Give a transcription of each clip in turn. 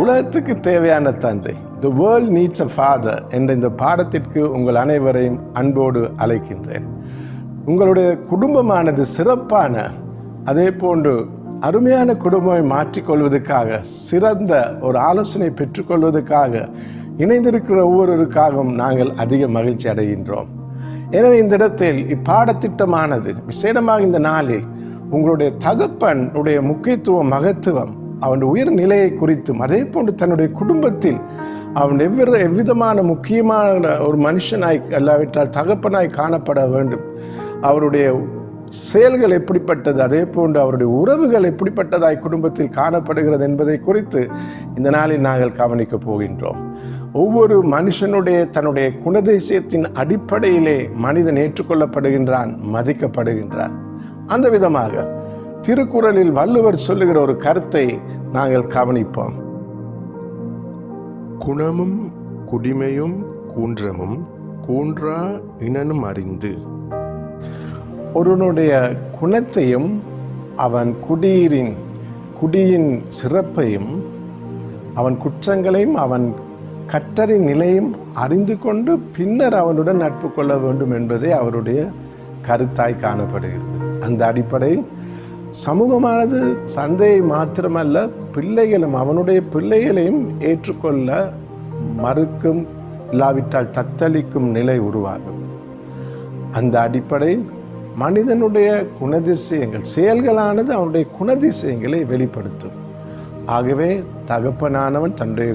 உலகத்துக்கு தேவையான தந்தை. The world needs a father என்ற இந்த பாடத்திற்கு உங்கள் அனைவரையும் அன்போடு அழைக்கின்றேன். உங்களுடைய குடும்பமானது சிறப்பான அதே போன்று அருமையான குடும்பத்தை மாற்றிக்கொள்வதற்காக சிறந்த ஒரு ஆலோசனை பெற்றுக்கொள்வதற்காக இணைந்திருக்கிற ஒவ்வொருவருக்காகவும் நாங்கள் அதிக மகிழ்ச்சி அடைகின்றோம். எனவே இந்த இடத்தில் இப்பாடத்திட்டமானது விசேடமாக இந்த நாளில் உங்களுடைய தகப்பனுடைய முக்கியத்துவம் மகத்துவம் அவனுடைய உயிர் நிலையை குறித்தும் அதே போன்று தன்னுடைய குடும்பத்தில் அவன் எவ்வித எவ்விதமான முக்கியமான ஒரு மனுஷனாய் அல்லாவிட்டால் தகப்பனாய் காணப்பட வேண்டும். அவருடைய செயல்கள் எப்படிப்பட்டது அதே போன்று அவருடைய உறவுகள் எப்படிப்பட்டதாய் குடும்பத்தில் காணப்படுகிறது என்பதை குறித்து இந்த நாளில் நாங்கள் கவனிக்கப் போகின்றோம். ஒவ்வொரு மனுஷனுடைய தன்னுடைய குணதேசியத்தின் அடிப்படையிலே மனிதன் ஏற்றுக்கொள்ளப்படுகின்றான் மதிக்கப்படுகின்றான். அந்த விதமாக திருக்குறளில் வள்ளுவர் சொல்லுகிற ஒரு கருத்தை நாங்கள் கவனிப்போம். குணமும் குடிமையும் கூன்றமும் கூன்றா இனனும் அறிந்து. ஒருவனுடைய குணத்தையும் அவன் குடியிரின் குடியின் சிறப்பையும் அவன் குற்றங்களையும் அவன் கற்றறின் நிலையும் அறிந்து கொண்டு பின்னர் அவனுடன் நட்பு கொள்ள வேண்டும் என்பதே அவருடைய கருத்தாய் காணப்படுகிறது. அந்த அடிப்படையில் சமூகமானது சந்தையை மாத்திரமல்ல பிள்ளைகளும் அவனுடைய பிள்ளைகளையும் ஏற்றுக்கொள்ள மறுக்கும் இல்லாவிட்டால் தத்தளிக்கும் நிலை உருவாகும். அந்த அடிப்படையில் மனிதனுடைய குணதிசயங்கள் செயல்களானது அவனுடைய குணதிசயங்களை வெளிப்படுத்தும். ஆகவே தகப்பனானவன் தன்னுடைய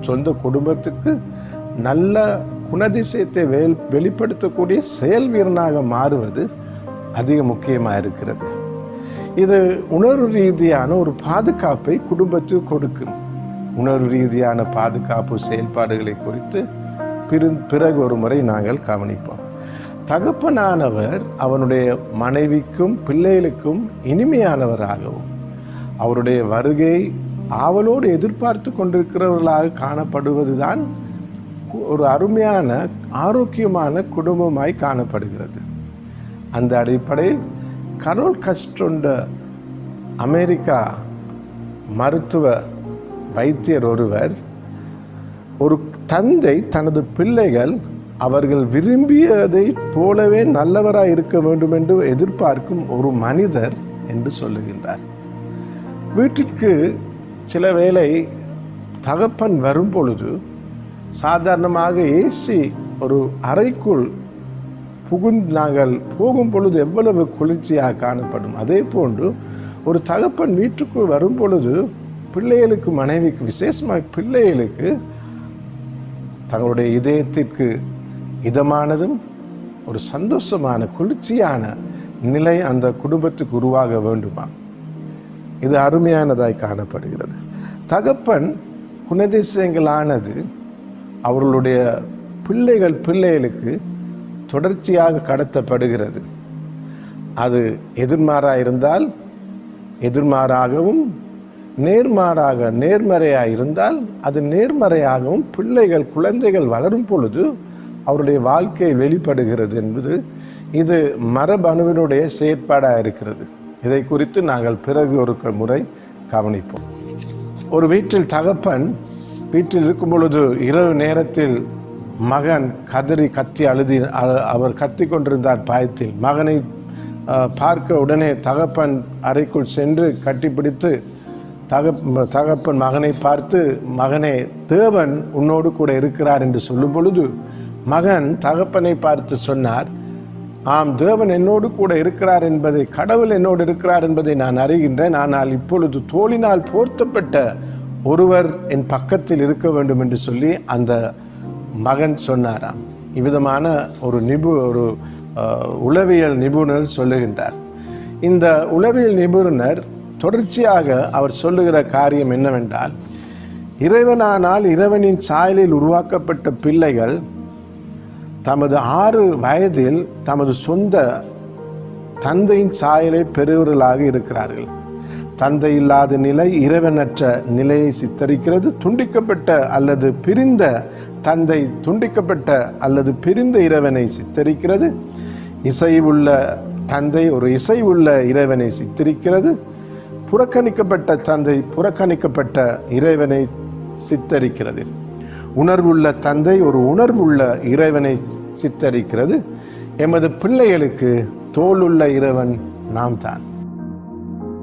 சொந்த குடும்பத்துக்கு நல்ல குணதிசயத்தை வெளிப்படுத்தக்கூடிய செயல் வீரனாக மாறுவது அதிக முக்கியமாக இருக்கிறது. இது உணர்வு ரீதியான ஒரு பாதுகாப்பை குடும்பத்துக்கு கொடுக்கும். உணர்வு ரீதியான பாதுகாப்பு செயல்பாடுகளை குறித்து பிறு பிறகு ஒரு முறை நாங்கள் கவனிப்போம். தகப்பனானவர் அவனுடைய மனைவிக்கும் பிள்ளைகளுக்கும் இனிமையானவராகவும் அவருடைய வருகை ஆவலோடு எதிர்பார்த்து கொண்டிருக்கிறவர்களாக காணப்படுவதுதான் ஒரு அருமையான ஆரோக்கியமான குடும்பமாய் காணப்படுகிறது. அந்த அடிப்படையில் கரோல் கஸ்டொண்ட அமெரிக்கா மருத்துவ வைத்தியர் ஒருவர் ஒரு தந்தை தனது பிள்ளைகள் அவர்கள் விரும்பியதை போலவே நல்லவராக இருக்க வேண்டும் என்று எதிர்பார்க்கும் ஒரு மனிதர் என்று சொல்லுகின்றார். வீட்டிற்கு சில வேளை தகப்பன் வரும் பொழுது சாதாரணமாக ஏசி ஒரு அறைக்குள் புகுந்து நாங்கள் போகும் பொழுது எவ்வளவு குளிர்ச்சியாக காணப்படும். அதே போன்று ஒரு தகப்பன் வீட்டுக்குள் வரும் பொழுது பிள்ளைகளுக்கு மனைவிக்கு விசேஷமாக பிள்ளைகளுக்கு தங்களுடைய இதயத்திற்கு இதமானதும் ஒரு சந்தோஷமான குளிர்ச்சியான நிலை அந்த குடும்பத்துக்கு உருவாக வேண்டுமா? இது அருமையானதாய் காணப்படுகிறது. தகப்பன் குணதிசயங்களானது அவர்களுடைய பிள்ளைகள் பிள்ளைகளுக்கு தொடர்ச்சியாக கடத்தப்படுகிறது. அது எதிர்மாறாக இருந்தால் எதிர்மாறாகவும் நேர்மாறாக நேர்மறையாக இருந்தால் அது நேர்மறையாகவும் பிள்ளைகள் குழந்தைகள் வளரும் பொழுது அவருடைய வாழ்க்கை வெளிப்படுகிறது என்பது இது மரபணுவினுடைய செயற்பாடாக இருக்கிறது. இதை குறித்து நாங்கள் பிறகு ஒரு முறை கவனிப்போம். ஒரு வீட்டில் தகப்பன் வீட்டில் இருக்கும் பொழுது இரவு நேரத்தில் மகன் கதறி கத்தி அழுதி அவர் கத்தி கொண்டிருந்தார் பாயத்தில். மகனை பார்க்க உடனே தகப்பன் அறைக்குள் சென்று கட்டிப்பிடித்து தகப் தகப்பன் மகனை பார்த்து மகனே தேவன் உன்னோடு கூட இருக்கிறார் என்று சொல்லும் பொழுது மகன் தகப்பனை பார்த்து சொன்னார் ஆம் தேவன் என்னோடு கூட இருக்கிறார் என்பதை கடவுள் என்னோடு இருக்கிறார் என்பதை நான் அறிகின்றேன். ஆனால் இப்பொழுது தோளினால் போர்த்தப்பட்ட ஒருவர் என் பக்கத்தில் இருக்க வேண்டும் என்று சொல்லி அந்த மகன் சொன்னாராம். இவ்விதமான ஒரு நிபு ஒரு உளவியல் நிபுணர் சொல்லுகின்றார். இந்த உளவியல் நிபுணர் தொடர்ச்சியாக அவர் சொல்லுகிற காரியம் என்னவென்றால் இறைவனானால் இறைவனின் சாயலில் உருவாக்கப்பட்ட பிள்ளைகள் தமது ஆறு வயதில் தமது சொந்த தந்தையின் சாயலை பெறுவர்களாக இருக்கிறார்கள். தந்தை இல்லாத நிலை இறைவனற்ற நிலையை சித்தரிக்கிறது துண்டிக்கப்பட்ட அல்லது பிரிந்த தந்தை துண்டிக்கப்பட்ட அல்லது பிரிந்த இறைவனை சித்தரிக்கிறது. இசை உள்ள தந்தை ஒரு இசை உள்ள இறைவனை சித்தரிக்கிறது. புறக்கணிக்கப்பட்ட தந்தை புறக்கணிக்கப்பட்ட இறைவனை சித்தரிக்கிறது. உணர்வுள்ள தந்தை ஒரு உணர்வுள்ள இறைவனை சித்தரிக்கிறது. எமது பிள்ளைகளுக்கு தோளுள்ள இறைவன் நாம் தான்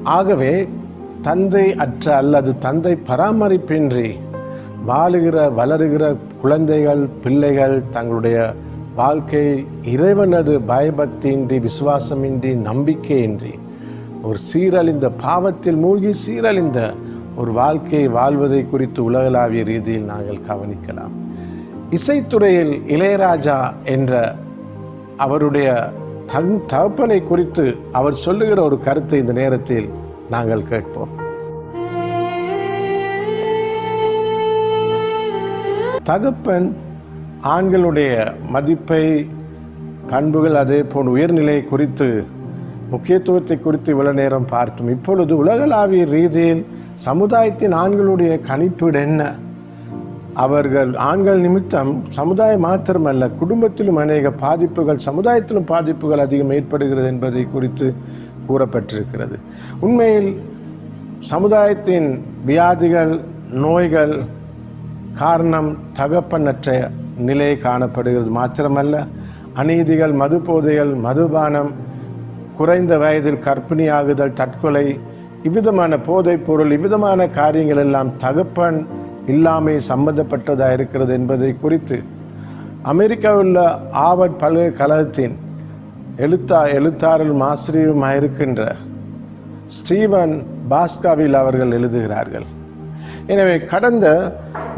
ஆகவே தந்தை அற்ற அல்லது தந்தை பராமரிப்பின்றி வாழுகிற வளருகிற குழந்தைகள் பிள்ளைகள் தங்களுடைய வாழ்க்கை இறைவனது பயபக்தியின்றி விசுவாசமின்றி நம்பிக்கையின்றி ஒரு சீரழிந்த பாவத்தில் மூழ்கி சீரழிந்த ஒரு வாழ்க்கையை வாழ்வதை குறித்து உலகளாவிய ரீதியில் நாங்கள் கவனிக்கலாம். இசைத்துறையில் இளையராஜா என்ற அவருடைய தன் தகப்பனை குறித்து அவர் சொல்லுகிற ஒரு கருத்தை இந்த நேரத்தில் நாங்கள் கேட்போம். தகப்பன் ஆண்களுடைய மதிப்பை பண்புகள் அதே போல் உயர்நிலை குறித்து முக்கியத்துவத்தை குறித்து இவ்வளவு நேரம் பார்த்தோம். இப்பொழுது உலகளாவிய ரீதியில் சமுதாயத்தின் ஆண்களுடைய கணிப்பீடு என்ன? அவர்கள் ஆண்கள் நிமித்தம் சமுதாயம் மாத்திரமல்ல குடும்பத்திலும் அநேக பாதிப்புகள் சமுதாயத்திலும் பாதிப்புகள் அதிகம் ஏற்படுகிறது என்பதை குறித்து கூறப்பட்டிருக்கிறது. உண்மையில் சமுதாயத்தின் வியாதிகள் நோய்கள் காரணம் தகப்பனற்ற நிலை காணப்படுகிறது. மாத்திரமல்ல அநீதிகள் மது போதைகள் மதுபானம் குறைந்த வயதில் கற்பிணியாகுதல் தற்கொலை இவ்விதமான போதைப் பொருள் இவ்விதமான காரியங்கள் எல்லாம் தகப்பன் இல்லாமை சம்பந்தப்பட்டதாக இருக்கிறது என்பதை குறித்து அமெரிக்காவில் உள்ள பல்கலைக்கழகத்தின் எழுத்தா எழுத்தாளரும் ஆசிரியருமாக இருக்கின்ற ஸ்டீவன் பாஸ்காவில் அவர்கள் எழுதுகிறார்கள். எனவே கடந்த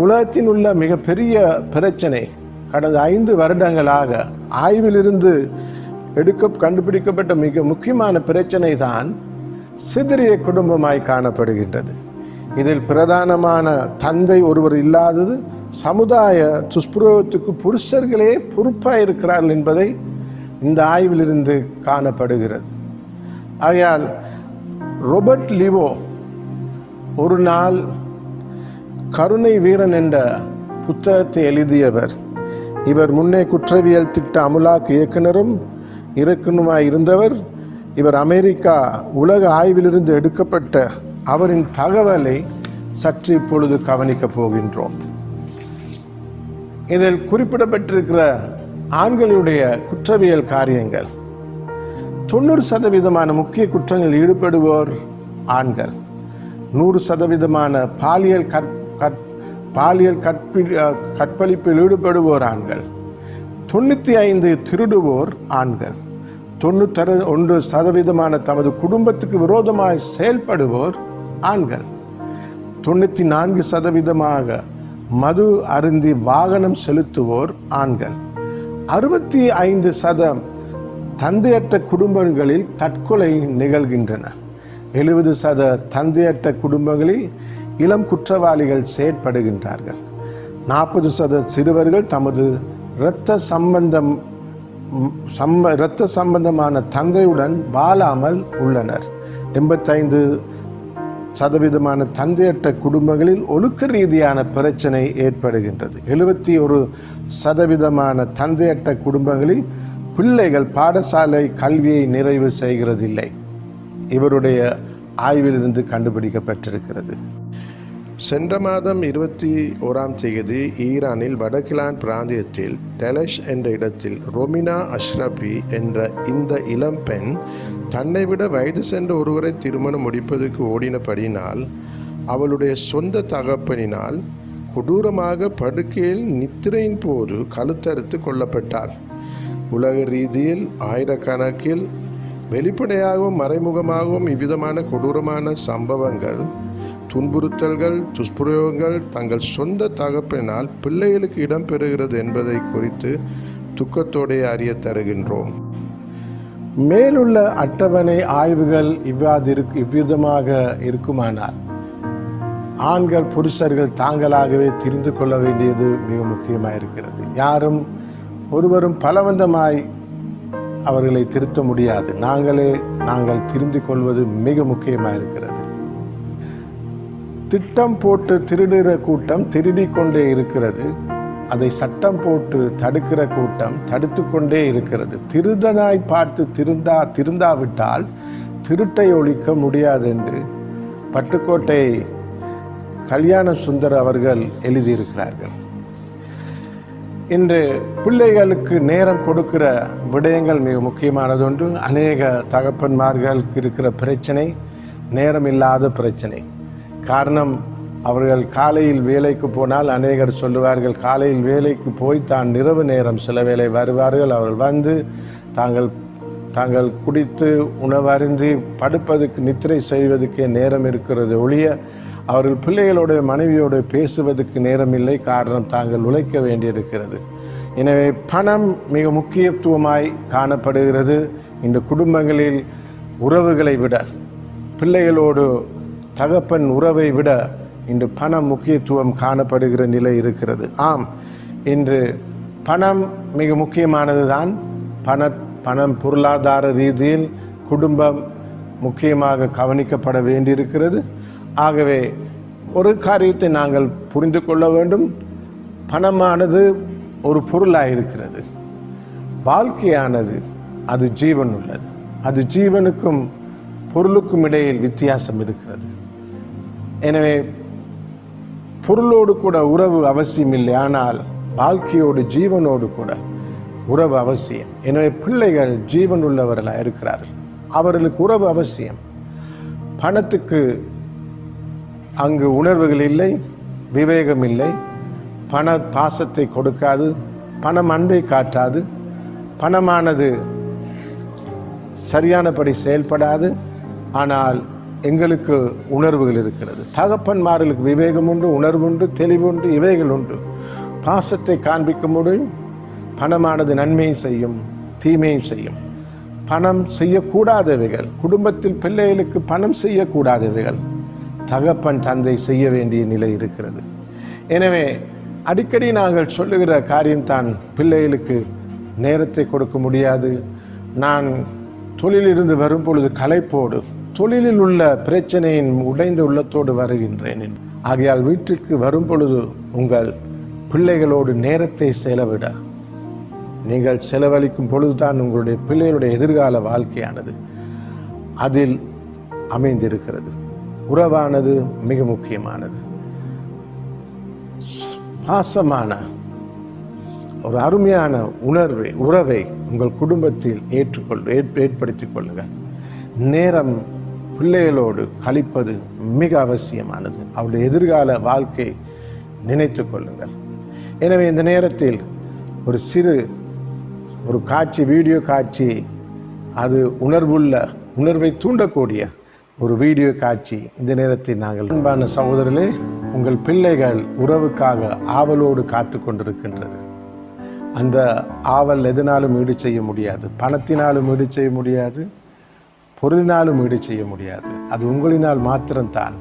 உலகத்தில் உள்ள மிகப்பெரிய பிரச்சனை கடந்த ஐந்து வருடங்களாக ஆய்விலிருந்து எடுக்க கண்டுபிடிக்கப்பட்ட மிக முக்கியமான பிரச்சனை தான் சிதறிய குடும்பமாய் காணப்படுகின்றது. இதில் பிரதானமான தந்தை ஒருவர் இல்லாதது சமுதாய துஷ்பிரயோகத்துக்கு புருஷர்களே பொறுப்பாக இருக்கிறார்கள் என்பதை இந்த ஆய்விலிருந்து காணப்படுகிறது. ஆகையால் ரொபர்ட் லிவோ ஒரு நாள் கருணை வீரன் என்ற புத்தகத்தை எழுதியவர். இவர் முன்னே குற்றவியல் திட்ட அமுலாக்க இயக்குனரும் இயக்குனருமாய் இருந்தவர். இவர் அமெரிக்கா உலக ஆய்விலிருந்து எடுக்கப்பட்ட அவரின் தகவலை சற்று இப்பொழுது கவனிக்கப் போகின்றோம். இதில் குறிப்பிடப்பட்டிருக்கிற ஆண்களுடைய குற்றவியல் காரியங்கள். தொண்ணூறு சதவீதமான முக்கிய குற்றங்களில் ஈடுபடுவோர் ஆண்கள். நூறு சதவீதமான பாலியல் கற் கற் பாலியல் கற்பி கற்பழிப்பில் ஈடுபடுவோர் ஆண்கள் தொண்ணூற்றி ஐந்து திருடுவோர் ஆண்கள். தொண்ணூத்தர ஒன்று சதவீதமான தமது குடும்பத்துக்கு விரோதமாய் செயல்படுவோர் ஆண்கள். தொண்ணூற்றி நான்கு சதவீதமாக மது அருந்தி வாகனம் செலுத்துவோர் ஆண்கள். அறுபத்தி ஐந்து சதம் தந்தையற்ற குடும்பங்களில் தற்கொலை நிகழ்கின்றன. எழுபது சத தந்தையற்ற குடும்பங்களில் இளம் குற்றவாளிகள் செயற்படுகின்றார்கள். நாற்பது சத சிறுவர்கள் தமது இரத்த சம்பந்தம் சம்ப இரத்த சம்பந்தமான தந்தையுடன் வாழாமல் உள்ளனர். எண்பத்தைந்து சதவீதமான தந்தையற்ற குடும்பங்களில் ஒழுக்க ரீதியான பிரச்சனை ஏற்படுகின்றது. எழுபத்தி ஒரு சதவீதமான தந்தையற்ற குடும்பங்களில் பிள்ளைகள் பாடசாலை கல்வியை நிறைவு செய்கிறதில்லை. இவருடைய ஆய்விலிருந்து கண்டுபிடிக்கப்பட்டிருக்கிறது. சென்ற மாதம் இருபத்தி ஓராம் தேதி ஈரானில் வடகிலான் பிராந்தியத்தில் டெலஷ் என்ற இடத்தில் ரொமினா அஷ்ரபி என்ற இந்த இளம்பெண் தன்னை விட வயது சென்ற ஒருவரை திருமணம் முடிப்பதற்கு ஓடினபடினால் அவளுடைய சொந்த தகப்பனினால் கொடூரமாக படுக்கையில் நித்திரையின் போது கழுத்தறுத்து கொல்லப்பட்டாள். உலக ரீதியில் ஆயிரக்கணக்கில் வெளிப்படையாகவும் மறைமுகமாகவும் இவ்விதமான கொடூரமான சம்பவங்கள் துன்புறுத்தல்கள் துஷ்பிரயோகங்கள் தங்கள் சொந்த தகப்பினால் பிள்ளைகளுக்கு இடம்பெறுகிறது என்பதை குறித்து துக்கத்தோடே அறிய தருகின்றோம். மேலுள்ள அட்டவணை ஆய்வுகள் இவ்வாறு இருக்கு இவ்விதமாக இருக்குமானால் ஆண்கள் புருஷர்கள் தாங்களாகவே தெரிந்து கொள்ள வேண்டியது மிக முக்கியமாக இருக்கிறது. யாரும் ஒருவரும் பலவந்தமாய் அவர்களை திருத்த முடியாது. நாங்களே நாங்கள் தெரிந்து கொள்வது மிக முக்கியமாக இருக்கிறது. திட்டம் போட்டு திருடுகிற கூட்டம் திருடி கொண்டே இருக்கிறது. அதை சட்டம் போட்டு தடுக்கிற கூட்டம் தடுத்து கொண்டே இருக்கிறது. திருடனாய் பார்த்து திருந்தா திருந்தாவிட்டால் திருட்டை ஒழிக்க முடியாது என்று பட்டுக்கோட்டை கல்யாண சுந்தர் அவர்கள் எழுதியிருக்கிறார்கள். இன்று பிள்ளைகளுக்கு நேரம் கொடுக்கிற விடயங்கள் மிக முக்கியமானது ஒன்று. அநேக தகப்பன்மார்களுக்கு இருக்கிற பிரச்சனை நேரம் இல்லாத பிரச்சனை. காரணம் அவர்கள் காலையில் வேலைக்கு போனால் அநேகர் சொல்லுவார்கள் காலையில் வேலைக்கு போய் தான் இரவு நேரம் சில வேளை வருவார்கள். அவர்கள் வந்து தாங்கள் தாங்கள் குடித்து உணவருந்தி படுப்பதற்கு நித்திரை செய்வதற்கே நேரம் இருக்கிறது ஒழிய அவர்கள் பிள்ளைகளோட மனைவியோடு பேசுவதற்கு நேரம் இல்லை காரணம் தாங்கள் உழைக்க வேண்டியிருக்கிறது. எனவே பணம் மிக முக்கியத்துவமாய் காணப்படுகிறது. இந்த குடும்பங்களில் உறவுகளை விட பிள்ளைகளோடு தகப்பன் உறவை விட இன்று பணம் முக்கியத்துவம் காணப்படுகிற நிலை இருக்கிறது. ஆம் இன்று பணம் மிக முக்கியமானது தான் பண பணம் பொருளாதார ரீதியில் குடும்பம் முக்கியமாக கவனிக்கப்பட வேண்டியிருக்கிறது. ஆகவே ஒரு காரியத்தை நாங்கள் புரிந்து கொள்ள வேண்டும். பணமானது ஒரு பொருளாக இருக்கிறது வாழ்க்கையானது அது ஜீவன் உள்ளது அது ஜீவனுக்கும் பொருளுக்கும் இடையில் வித்தியாசம் இருக்கிறது. எனவே பொருளோடு கூட உறவு அவசியம் இல்லை ஆனால் வாழ்க்கையோடு ஜீவனோடு கூட உறவு அவசியம். எனவே பிள்ளைகள் ஜீவன் உள்ளவர்களாக இருக்கிறார்கள். அவர்களுக்கு உறவு அவசியம். பணத்துக்கு அங்கு உணர்வுகள் இல்லை விவேகம் இல்லை. பண பாசத்தை கொடுக்காது பணம் அன்பை காட்டாது பணமானது சரியானபடி செயல்படாது. ஆனால் எங்களுக்கு உணர்வுகள் இருக்கிறது. தகப்பன்மார்களுக்கு விவேகம் உண்டு உணர்வு உண்டு தெளிவு உண்டு இவைகள் உண்டு. பாசத்தை காண்பிக்க முடியும் பணமானது நன்மையும் செய்யும் தீமையும் செய்யும். பணம் செய்யக்கூடாதவைகள் குடும்பத்தில் பிள்ளைகளுக்கு பணம் செய்யக்கூடாதவைகள் தகப்பன் தந்தை செய்ய வேண்டிய நிலை இருக்கிறது. எனவே அடிக்கடி நாங்கள் சொல்லுகிற காரியம்தான் பிள்ளைகளுக்கு நேரத்தை கொடுக்க முடியாது. நான் தொழிலிருந்து வரும் பொழுது களைப்போடு தொழிலில் உள்ள பிரச்சனையின் உடைந்த உள்ளத்தோடு வருகின்றேன். ஆகையால் வீட்டிற்கு வரும் பொழுது உங்கள் பிள்ளைகளோடு நேரத்தை செலவிட. நீங்கள் செலவழிக்கும் பொழுதுதான் உங்களுடைய பிள்ளைகளுடைய எதிர்கால வாழ்க்கையானது அதில் அமைந்திருக்கிறது. உறவானது மிக முக்கியமானது. பாசமான ஒரு அருமையான உணர்வை உறவை உங்கள் குடும்பத்தில் ஏற்றுக்கொள் ஏற்- ஏற்படுத்திக் கொள்ளுங்கள். நேரம் பிள்ளைகளோடு கழிப்பது மிக அவசியமானது. அவருடைய எதிர்கால வாழ்க்கை நினைத்து கொள்ளுங்கள். எனவே இந்த நேரத்தில் ஒரு சிறு ஒரு காட்சி வீடியோ காட்சி அது உணர்வுள்ள உணர்வை தூண்டக்கூடிய ஒரு வீடியோ காட்சி இந்த நேரத்தில் நாங்கள் அன்பான சகோதரர்களே உங்கள் பிள்ளைகள் உறவுக்காக ஆவலோடு காத்து கொண்டிருக்கின்றது. அந்த ஆவல் எதனாலும் ஈடு செய்ய முடியாது பணத்தினாலும் ஈடு செய்ய முடியாது பொருளினாலும் ஈடு செய்ய முடியாது. அது உங்களினால் மாத்திரம்தான்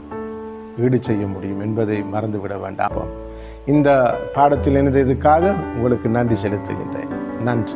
ஈடு செய்ய முடியும் என்பதை மறந்துவிட வேண்டாம். இந்த பாடத்தில் இணைந்ததுக்காக உங்களுக்கு நன்றி செலுத்துகின்றேன். நன்றி.